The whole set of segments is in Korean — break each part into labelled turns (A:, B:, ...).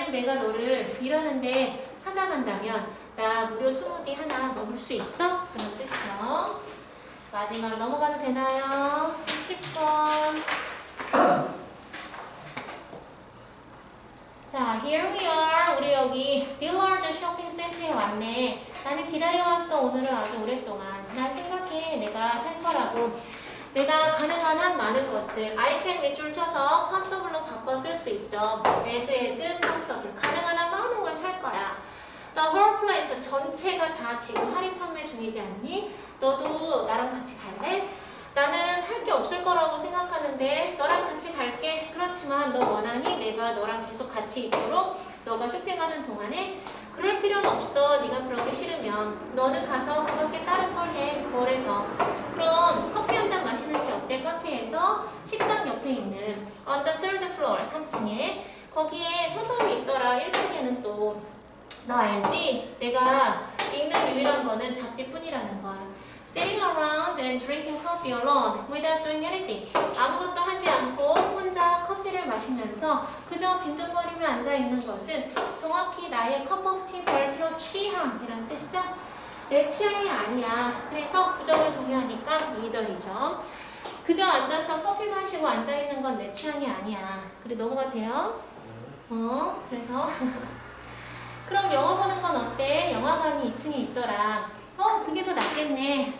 A: 만약 내가 너를 일하는데 찾아간다면 나 무료 스무디 하나 먹을 수 있어? 그런 뜻이죠. 마지막 넘어가도 되나요? 10번. 자, here we are. 우리 여기 딜러드 쇼핑 센터에 왔네. 나는 기다려왔어. 오늘은 아주 오랫동안. 난 생각해. 내가 살 거라고. 내가 가능한 한 많은 것을 I can 밑줄 쳐서 possible로 바꿔 쓸 수 있죠. as as possible. 가능한 한 많은 걸 살 거야. The whole place 전체가 다 지금 할인 판매 중이지 않니? 너도 나랑 같이 갈래? 나는 할 게 없을 거라고 생각하는데 너랑 같이 갈게. 그렇지만 너 원하니 내가 너랑 계속 같이 있도록 너가 쇼핑하는 동안에 그럴 필요는 없어. 네가 그러기 싫으면 너는 가서 그밖에 다른 걸 해. 그래서 그럼 커피 한 잔 마시는 게 어때? 카페에서 식당 옆에 있는 the third floor 3층에 거기에 서점이 있더라. 1층에는 또 너 알지? 내가 읽는 유일한 거는 잡지뿐이라는 걸. Sitting around and drinking coffee alone without doing anything. 아무것도 하지 않고 혼자 커피를 마시면서 그저 빈둥거리며 앉아 있는 것은 정확히 나의 cup of tea 별표 취향이란 뜻이죠. 내 취향이 아니야. 그래서 부정을 동의하니까 미덜이죠. 그저 앉아서 커피 마시고 앉아 있는 건 내 취향이 아니야. 그래 넘어가 돼요? 어, 그래서 그럼 영화 보는 건 어때? 영화관이 2층에 있더라. 어, 그게 더 낫겠네.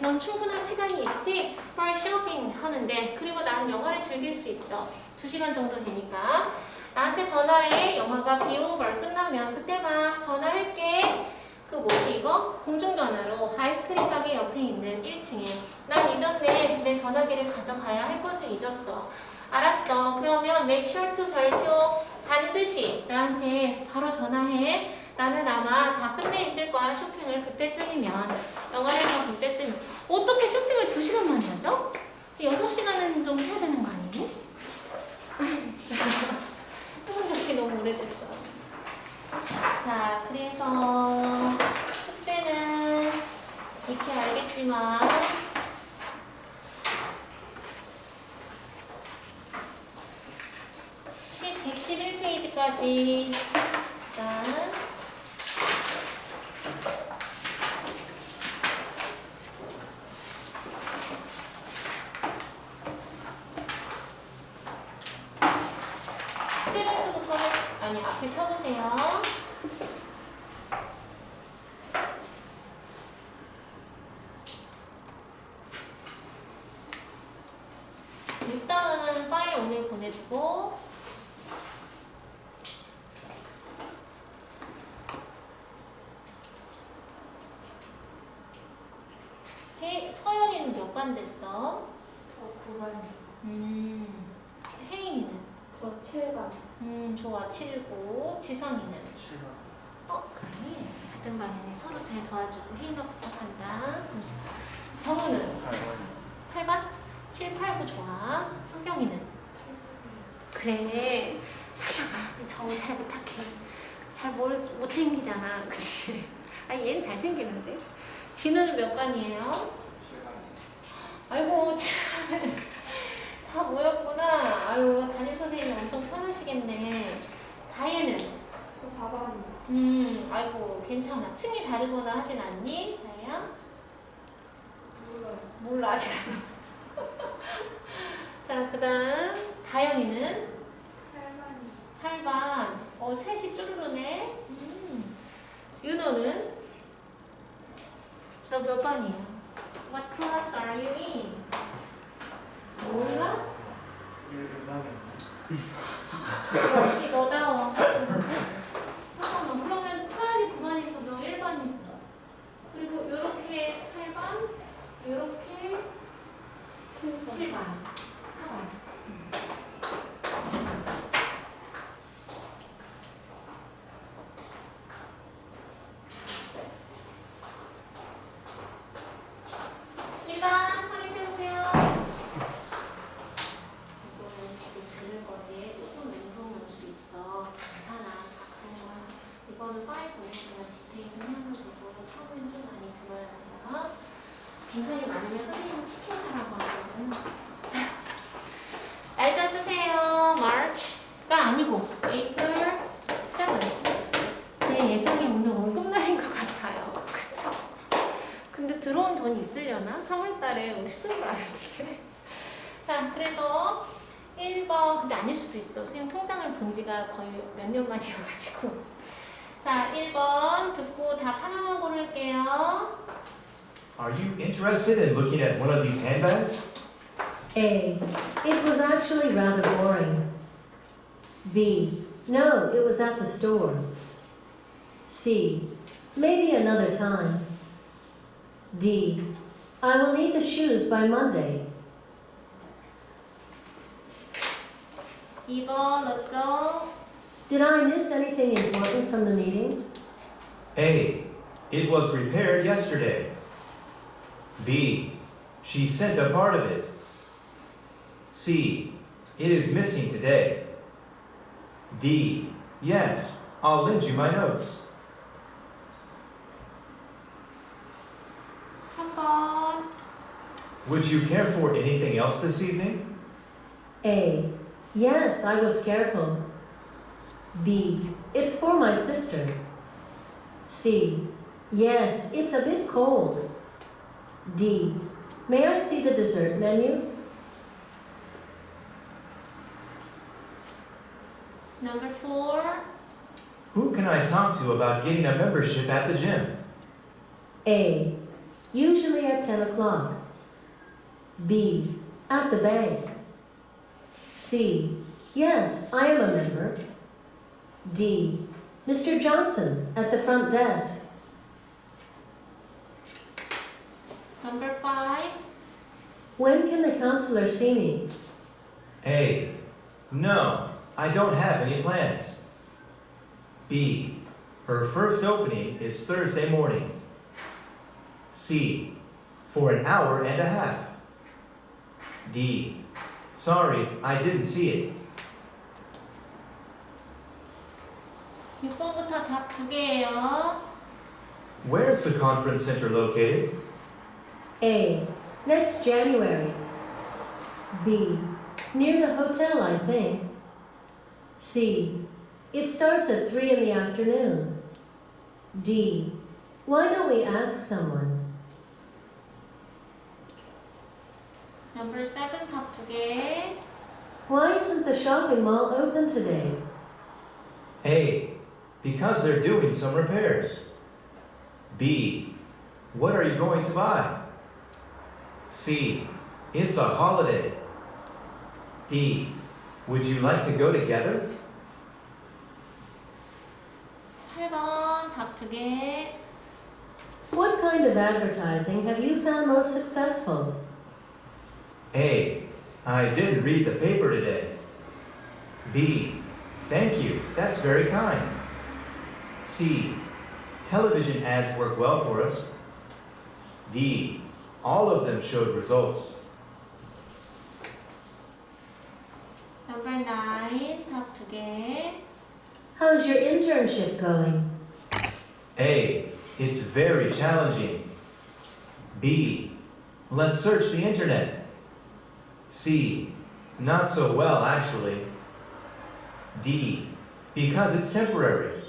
A: 넌 충분한 시간이 있지? for shopping 하는데 그리고 나는 영화를 즐길 수 있어. 2시간 정도 되니까. 나한테 전화해. 영화가 비오버 끝나면 그때 봐. 전화할게. 그 뭐지 이거? 공중전화로 아이스크림 가게 옆에 있는 1층에 난 잊었네. 내 전화기를 가져가야 할 것을 잊었어. 알았어. 그러면 make sure to 별표 반드시 나한테 바로 전화해. 나는 아마 다 끝내 있을 거야 쇼핑을 그때쯤이면 영화를 다볼 때쯤 어떻게 쇼핑을 2시간 만에 하죠? 6시간은 좀 해야 되는 거 아니니? 해본 적이 너무 오래됐어 자 그래서 숙제는 익히 알겠지만 시 111페이지까지 일단 스테레스부터 아니 앞에 펴보세요. 일단은 파일 오늘 보내주고 해, 서연이는 몇 반 됐어?
B: 저 9반,
A: 음, 혜인이는?
B: 저 7반.
A: 음, 좋아. 7고 지성이는? 어, 그래. 같은 반이네. 서로 잘 도와주고 혜인아 부탁한다. 음. 정우는? 8반? 7, 8, 9 좋아. 성경이는? 그래. 성경아, 정우 잘 부탁해. 잘못 챙기잖아. 그치? 아, 얘는 잘 챙기는데? 진우는 몇 반이에요? 아이고, 참. 다 모였구나. 아유, 담임 선생님이 엄청 편하시겠네. 다혜는?
B: 저 4반이요.
A: 음, 아이고, 괜찮아. 층이 다르거나 하진 않니? 다혜야?
B: 몰라요.
A: 몰라, 아직 안. 자, 그 다음?
B: 8반이요.
A: 8반. 어, 셋이 쭈르르네. 음. 윤호는? 너몇 반이야? What class are you in? 몰라? 역시 너다워. 잠깐만, 그러면 서연이 9반이고 너 1반이고. 그리고 요렇게 8반, 요렇게 7반, 4반. 일반 허리 세우세요. 이거는 지금 들을 건데 조금 멘붕 올 수 있어. 괜찮아. 다 그런 거야. 이거는 파일 보내주면 디테일은 하는 거고 처음엔 좀 많이 들어야 돼요. 빈칸이 많으면 선생님은 치킨 사라고 하거든. 자, 날짜 쓰세요. March가 아니고 April 7th. 예정이 오늘 월급날인 것 같아요. 그쵸? 근데 들어온 돈이 있으려나? 3월달에 우리 수업을 안 했는데. 자, 그래서 1번, 근데 아닐 수도 있어. 선생님 통장을 본 지가 거의 몇 년 만이어가지고. 자, 1번 듣고 답 하나만 고를게요.
C: Are you interested in looking at one of these handbags?
D: A. It was actually rather boring. B. No, it was at the store. C. Maybe another time. D. I will need the shoes by Monday.
A: 2번, let's go.
D: Did I miss anything important from the meeting?
C: A. It was repaired yesterday. B. She sent a part of it. C. It is missing today. D. Yes, I'll lend you my notes.
A: 3번.
C: Would you care for anything else this evening?
D: A. Yes, I was careful. B. It's for my sister. C. Yes, it's a bit cold. D. May I see the dessert menu?
A: Number 4.
C: Who can I talk to about getting a membership at the gym?
D: A. Usually at 10 o'clock. B. At the bank. C. Yes, I am a member. D. Mr. Johnson at the front desk.
A: Number 5.
D: When can the counselor see me?
C: A. No, I don't have any plans. B. Her first opening is Thursday morning. C. For an hour and a half. D. Sorry, I didn't see it.
A: 6번부터 답 두 개예요.
C: Where's the conference center located?
D: A. Next January. B. Near the hotel, I think. C. It starts at 3 in the afternoon. D. Why don't we ask someone?
A: Number 7 답 두 개.
D: Why isn't the shopping mall open today?
C: A. Because they're doing some repairs. B. What are you going to buy? C. It's a holiday. D. Would you like to go together?
A: 8번 답 두 개.
D: What kind of advertising have you found most successful?
C: A. I didn't read the paper today. B. Thank you, that's very kind. C. Television ads work well for us. D. All of them showed results.
A: Number nine, talk together.
D: How's your internship going?
C: A. It's very challenging. B. Let's search the internet. C. Not so well, actually. D. Because it's temporary.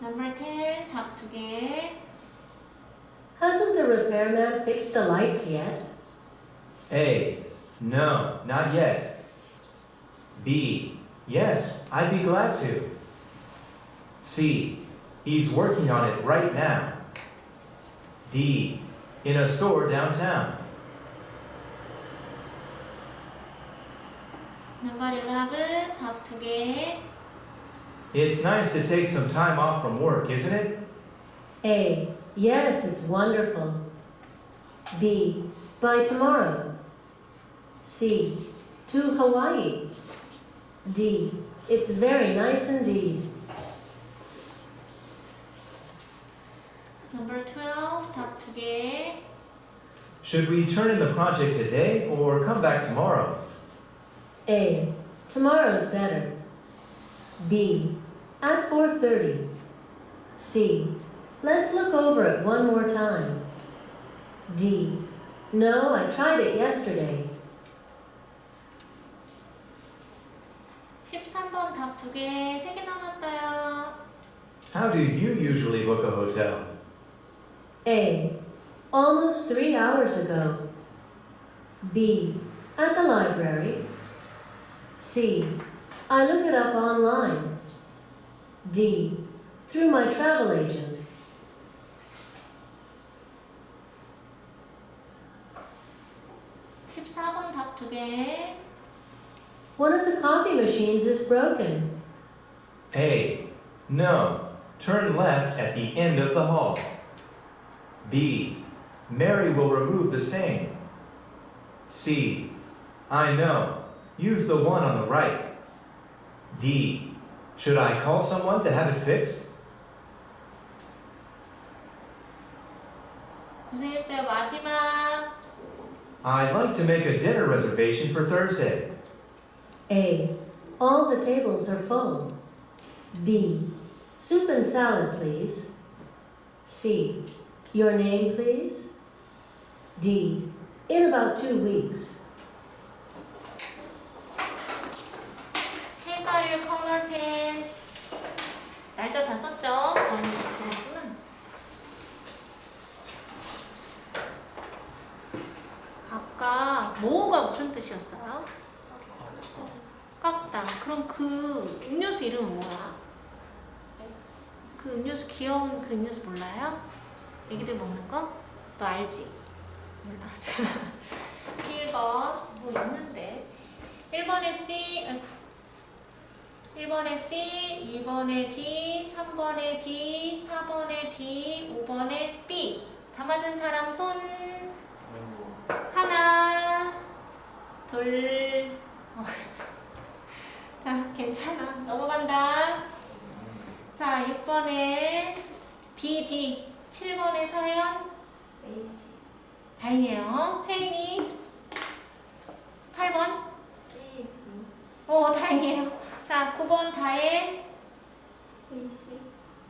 A: Number 10, talk together.
D: Hasn't the repairman fixed the lights yet?
C: A. No, not yet. B. Yes, I'd be glad to. C. He's working on it right now. D, in a store downtown.
A: Number 11, 답 2개.
C: It's nice to take some time off from work, isn't it?
D: A. Yes, it's wonderful. B. By tomorrow. C. To Hawaii. D. It's very nice indeed.
A: 12 답 두 개.
C: Should we turn in the project today or come back tomorrow?
D: A. Tomorrow's better. B. At 4:30. C. Let's look over it one more time. D. No, I tried it yesterday.
A: 13번 답 두 개, 세 개 남았어요.
C: How do you usually book a hotel?
D: A. Almost three hours ago. B. At the library. C. I look it up online. D. Through my travel agent. One of the coffee machines is broken.
C: A. No. Turn left at the end of the hall. B. Mary will remove the same. C. I know. Use the one on the right. D. Should I call someone to have it fixed?
A: 고생했어요. 마지막.
C: I'd like to make a dinner reservation for Thursday.
D: A. All the tables are full. B. Soup and salad, please. C. Your name, please. D. In about two weeks.
A: 색깔 컬러 펜. 날짜 다 썼죠? 아까 뭐가 무슨 뜻이었어요? 깎다. 그럼 그 음료수 이름은 뭐야? 그 음료수 귀여운 그 음료수 몰라요? 애기들 먹는 거? 너 알지? 몰라. 1번 뭐 있는데 1번에 C 아이고. 1번에 C, 2번에 D, 3번에 D, 4번에 D, 5번에 B. 다 맞은 사람 손. 하나, 둘. 어. 자, 괜찮아. 넘어간다. 자, 6번에 B, D. 7번에 서현. 다행이에요. 혜인이. 8번.
B: C
A: 오, 다행이에요. 자, 9번 다혜.
B: AC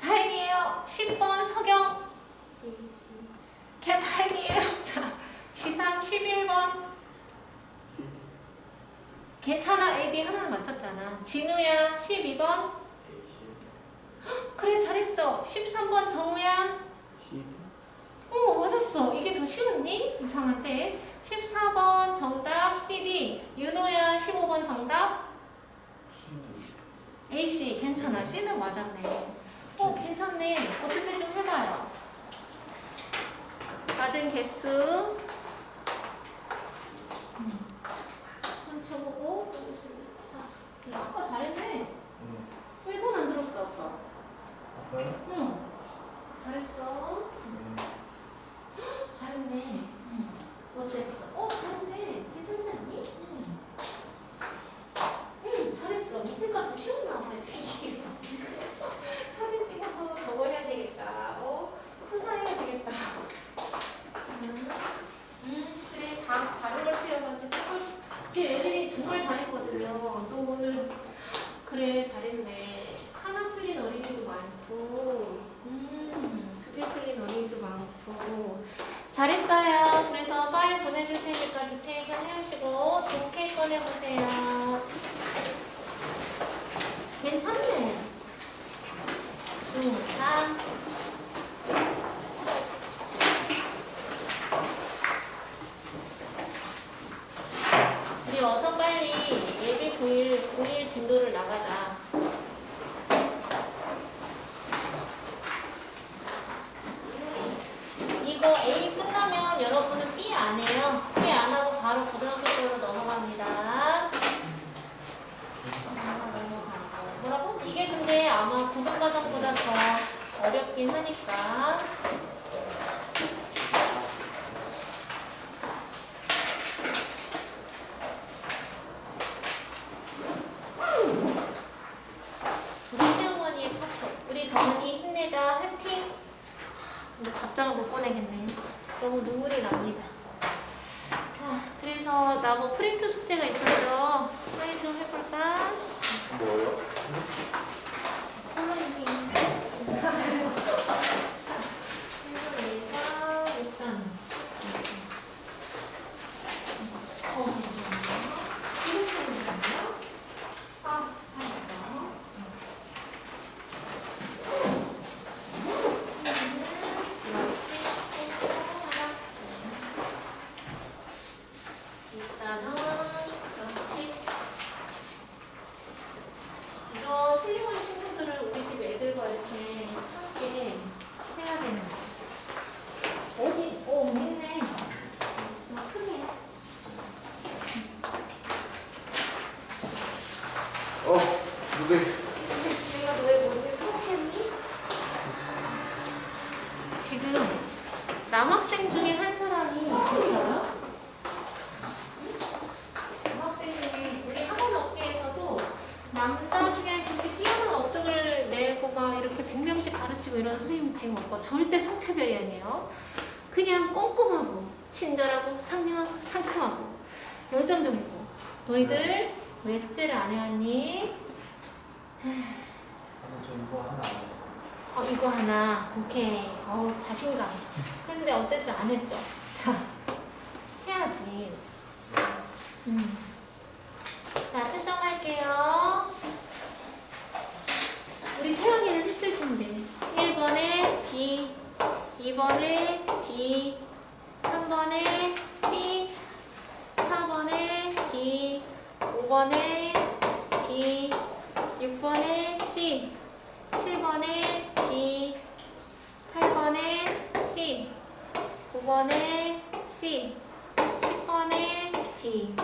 A: 다행이에요. 10번 서경.
B: AC
A: 걔 다행이에요. 자, 지상 11번. 괜찮아. AD 하나는 맞췄잖아. 진우야 12번. 그래 잘했어. 13번 정우야. 오 맞았어. 이게 더 쉬웠니? 이상한데. 14번 정답 CD. 윤호야 15번 정답. A씨 괜찮아. C는 맞았네. 어 괜찮네. 어떻게 좀 해봐요. 맞은 개수. Bye. 내가 너의 머리를 터치했니? 지금 남학생 중에 한 사람이 있어요. 남학생 중에 우리 학원 업계에서도 남자 중에 그렇게 뛰어난 업적을 내고 막 이렇게 100명씩 가르치고 이런 선생님이 지금 없고 절대 성차별이 아니에요. 그냥 꼼꼼하고 친절하고 상냥하고 상큼하고 열정적이고 너희들 왜 숙제를 안 해왔니?
E: 저 이거 하나 안 했어.
A: 어, 이거 하나. 오케이. 어 자신감. 근데 어쨌든 안 했죠. 자, 해야지. 음. 자, 채점할게요. 우리 태연이는 했을 텐데. 1번에 D, 2번에 D, 3번에 D, 4번에 D, 5번에 D, 6번에 C, 7번에 D, 8번에 C, 9번에 C, 10번에 D,